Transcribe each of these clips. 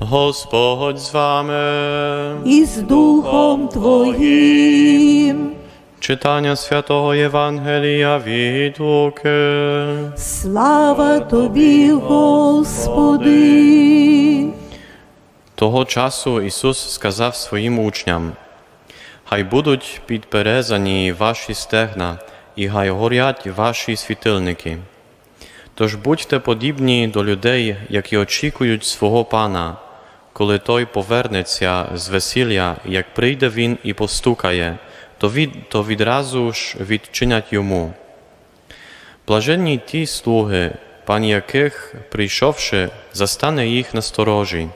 Господь з вами. і з Духом Твоїм. Читання святого Євангелія від Луки. Слава Тобі, Господи. Того часу Ісус сказав своїм учням: Хай будуть підперезані ваші стегна, і хай горять ваші світильники. Тож будьте подібні до людей, які очікують свого пана, коли той повернеться з весілля, як прийде він і постукає, то, від, то відразу ж відчинять йому. Блаженні ті слуги, пан яких, прийшовши, застане їх на сторожі.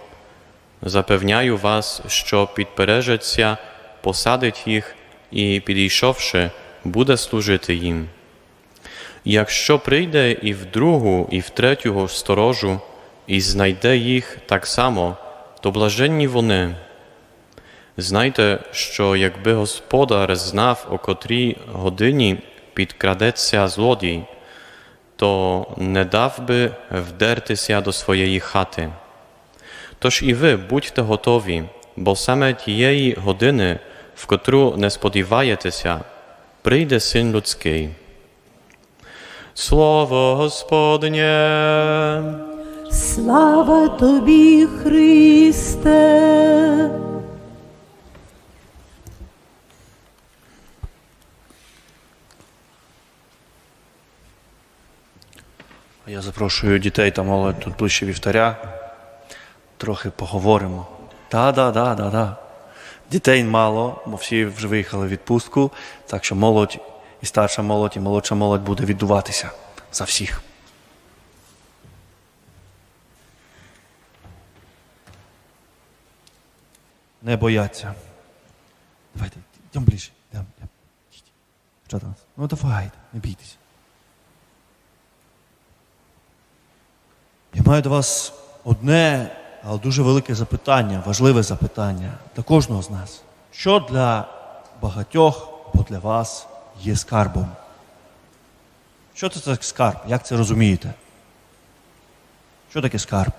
Запевняю вас, що підпережеться, посадить їх і, підійшовши, буде служити їм. Якщо прийде і в другу, і в третю сторожу, і знайде їх так само, то блаженні вони. Знайте, що якби господар знав, о котрій годині підкрадеться злодій, то не дав би вдертися до своєї хати. Тож і ви будьте готові, бо саме тієї години, в котру не сподіваєтеся, прийде син людський. Слово Господнє. Слава Тобі, Христе. Я запрошую дітей та молодь тут ближче вівтаря. Трохи поговоримо. Да, да, да, да, да. Дітей мало, бо всі вже виїхали в відпустку, так що молодь і старша молодь, і молодша молодь буде віддуватися за всіх. Не бояться. Давайте, йдемо ближче. Йдемо. Що там? Ну давайте, не бійтеся. Я маю до вас одне, але дуже велике запитання, важливе запитання для кожного з нас. Що для багатьох або для вас є скарбом? Що це за скарб? Як це розумієте? Що таке скарб?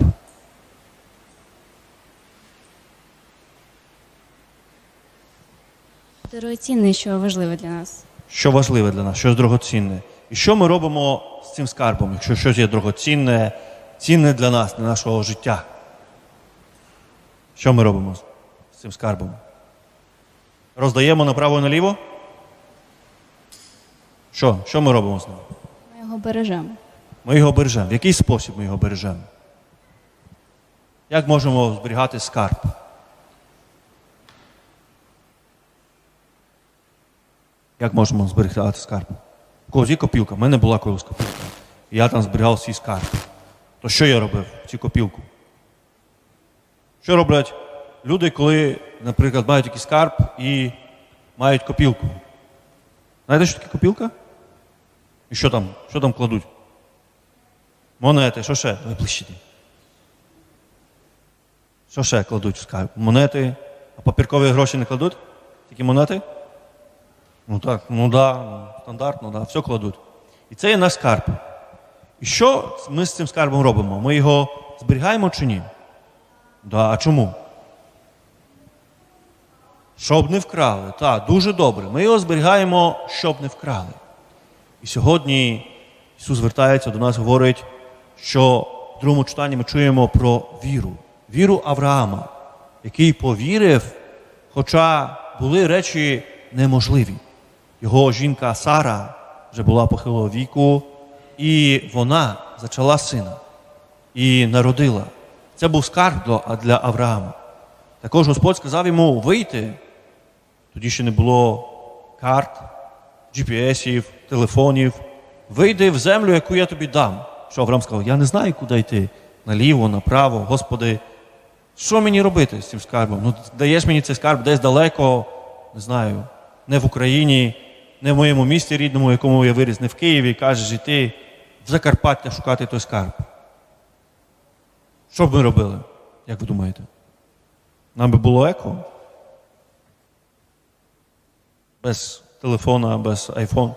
Дорогоцінне, що важливе для нас. Що важливе для нас, що дорогоцінне? І що ми робимо з цим скарбом, якщо щось є дорогоцінне, цінне для нас, для нашого життя? Що ми робимо з- з цим скарбом? Роздаємо направо і наліво? Що? Що ми робимо з ним? Ми його бережемо. Ми його бережемо. В який спосіб ми його бережемо? Як можемо зберігати скарб? Як можемо зберігати скарб? У когось є копілка, в мене була колись копілка. Я там зберігав свій скарб. То що я робив в цю копілку? Що роблять люди, коли, наприклад, мають якийсь скарб і мають копілку? Знаєте, що таке копілка? І що там? Що там кладуть? Монети, що ще? Давай ближче. Що ще кладуть в скарб? Монети, а папіркові гроші не кладуть? Тільки монети? Ну так, ну да, стандартно, да, все кладуть. І це є наш скарб. І що ми з цим скарбом робимо? Ми його зберігаємо чи ні? Да, а чому? Щоб не вкрали. Так, дуже добре. Ми його зберігаємо, щоб не вкрали. І сьогодні Ісус звертається до нас, говорить, що в другому читанні ми чуємо про віру. Віру Авраама, який повірив, хоча були речі неможливі. Його жінка Сара вже була похилого віку, і вона зачала сина і народила. Це був скарб для- Авраама. Також Господь сказав йому вийти. Тоді ще не було карт, GPS-ів, телефонів. Вийди в землю, яку я тобі дам. Що Авраам сказав, я не знаю, куди йти. Наліво, направо, Господи, що мені робити з цим скарбом? Ну, даєш мені цей скарб десь далеко, не знаю, не в Україні, не в моєму місті рідному, якому я виріс, не в Києві, і кажеш, іти в Закарпаття шукати той скарб. Що б ми робили, як ви думаєте? Нам би було еко? Без телефона, без айфон.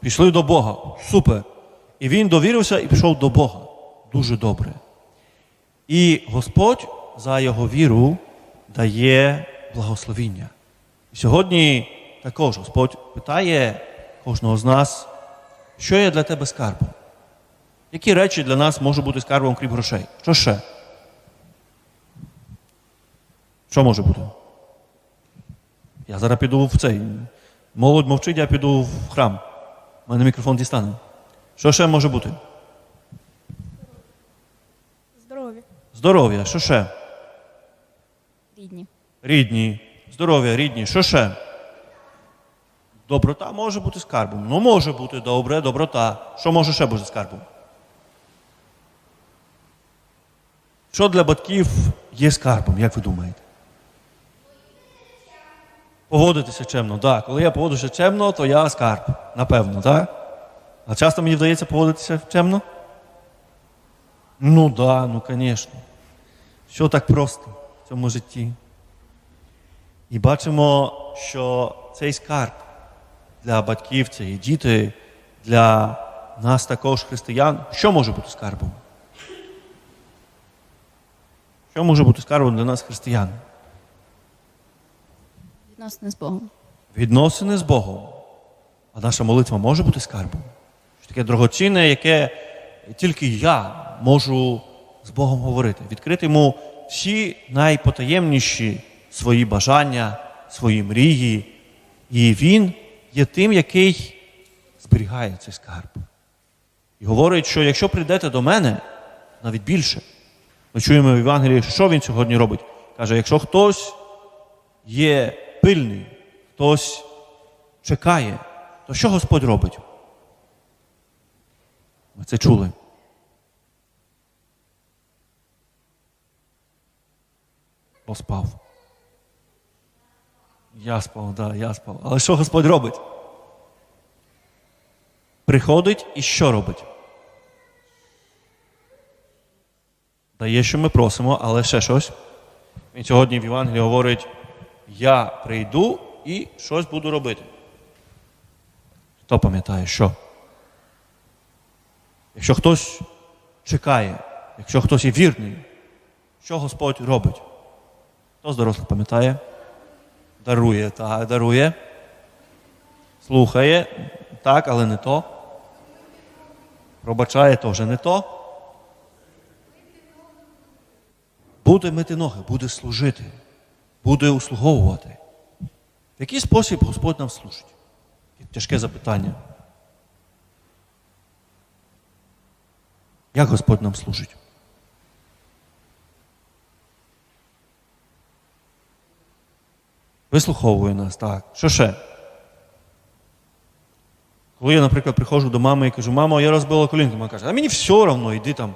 Пішли до Бога. Супер. І він довірився і пішов до Бога. Дуже добре. І Господь за його віру дає благословіння. Сьогодні також Господь питає кожного з нас, що є для тебе скарбом? Які речі для нас можуть бути скарбом, крім грошей? Що ще? Що може бути? Я зараз піду в цей. Молодь мовчить, я піду в храм. У мене мікрофон дістане. Що ще може бути? Здорові. Здоров'я, що ще? Рідні. Рідні, здоров'я, рідні, що ще? Доброта може бути скарбом. Ну, може бути добре, доброта. Що може ще бути скарбом? Що для батьків є скарбом, як ви думаєте? Поводитися чемно, так. Коли я поводжуся чемно, то я скарб. Напевно, так? А часто мені вдається поводитися чемно? Ну да, ну звісно. Що так просто в цьому житті? І бачимо, що цей скарб для батьків, це і діти, для нас також християн. Що може бути скарбом? Що може бути скарбом для нас християн? Відносини з Богом. Відносини з Богом. А наша молитва може бути скарбом. Що таке дорогоцінне, яке тільки я можу з Богом говорити, відкрити йому всі найпотаємніші свої бажання, свої мрії. І він є тим, який зберігає цей скарб. І говорить, що якщо прийдете до мене, навіть більше, ми чуємо в Євангелії, що він сьогодні робить. Каже, якщо хтось є пильний, хтось чекає, то що Господь робить? Ми це чули. Поспав. Я спав, да, я спав. Але що Господь робить? Приходить і що робить? Дає, що ми просимо, але ще щось. Він сьогодні в Євангелії говорить: я прийду і щось буду робити. Хто пам'ятає, що? Якщо хтось чекає, якщо хтось є вірний, що Господь робить? Хто з дорослих пам'ятає? Дарує, так, дарує. Слухає, так, але не то. Пробачає теж не то. Буде мити ноги, буде служити, буде услуговувати. В який спосіб Господь нам служить? Тяжке запитання. Як Господь нам служить? Вислуховує нас, так. Що ще? Коли я, наприклад, приходжу до мами і кажу, мамо, я розбила колінку, вона каже, а мені все одно, йди там,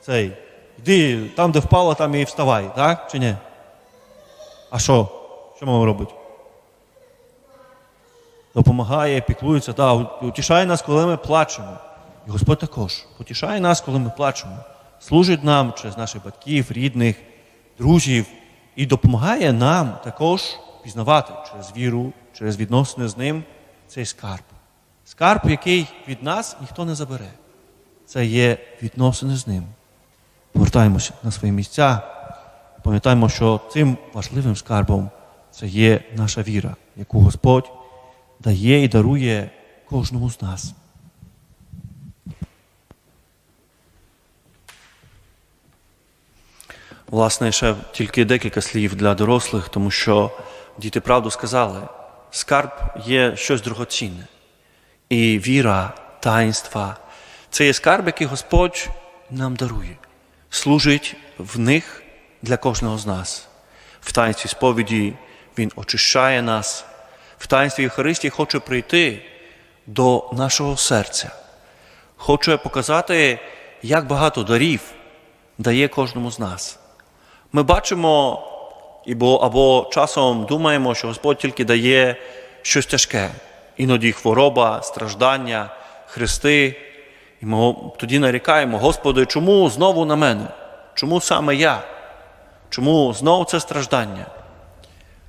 цей, йди там, де впала, там і вставай, так? Чи ні? А що? Що мама робить? Допомагає, піклується, так, утішає нас, коли ми плачемо. І Господь також утішає нас, коли ми плачемо. Служить нам через наших батьків, рідних, друзів і допомагає нам також пізнавати через віру, через відносини з ним цей скарб. Скарб, який від нас ніхто не забере. Це є відносини з ним. Повертаємося на свої місця. Пам'ятаємо, що цим важливим скарбом це є наша віра, яку Господь дає і дарує кожному з нас. Власне, ще тільки декілька слів для дорослих, тому що діти правду сказали, скарб є щось дорогоцінне. І віра, таїнства це є скарб, який Господь нам дарує, служить в них для кожного з нас. В таїнстві сповіді Він очищає нас, в таїнстві Євхаристії хоче прийти до нашого серця, хоче показати, як багато дарів дає кожному з нас. Ми бачимо або, або часом думаємо, що Господь тільки дає щось тяжке, іноді хвороба, страждання, хрести. І ми тоді нарікаємо, Господи, чому знову на мене? Чому саме я? Чому знову це страждання?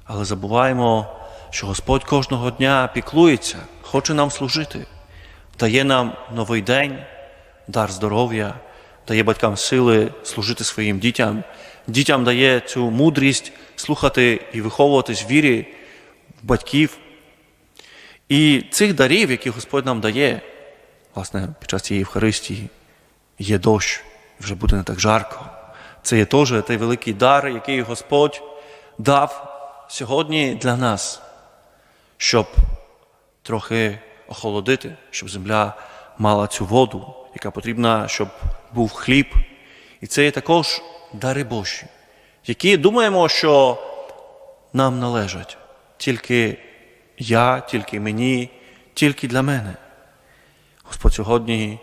Але забуваємо, що Господь кожного дня піклується, хоче нам служити, дає нам новий день, дар здоров'я, дає батькам сили служити своїм дітям, дітям дає цю мудрість слухати і виховуватись в вірі в батьків. І цих дарів, які Господь нам дає, власне, під час цієї Євхаристії, є дощ, вже буде не так жарко. Це є теж той великий дар, який Господь дав сьогодні для нас, щоб трохи охолодити, щоб земля мала цю воду, яка потрібна, щоб був хліб. І це є також дари Божі, які думаємо, що нам належать. Тільки я, тільки мені, тільки для мене. Господь сьогодні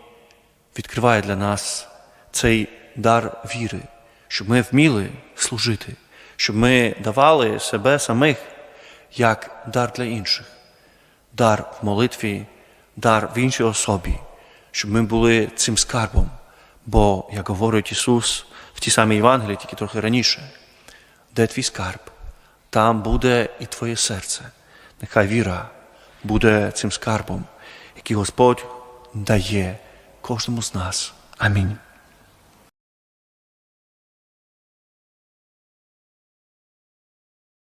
відкриває для нас цей дар віри, щоб ми вміли служити, щоб ми давали себе самих як дар для інших, дар в молитві, дар в іншій особі, щоб ми були цим скарбом. Бо, як говорить Ісус в самі Євангелії, тільки трохи раніше, де твій скарб, там буде і твоє серце. Нехай віра буде цим скарбом, який Господь дає кожному з нас. Амінь.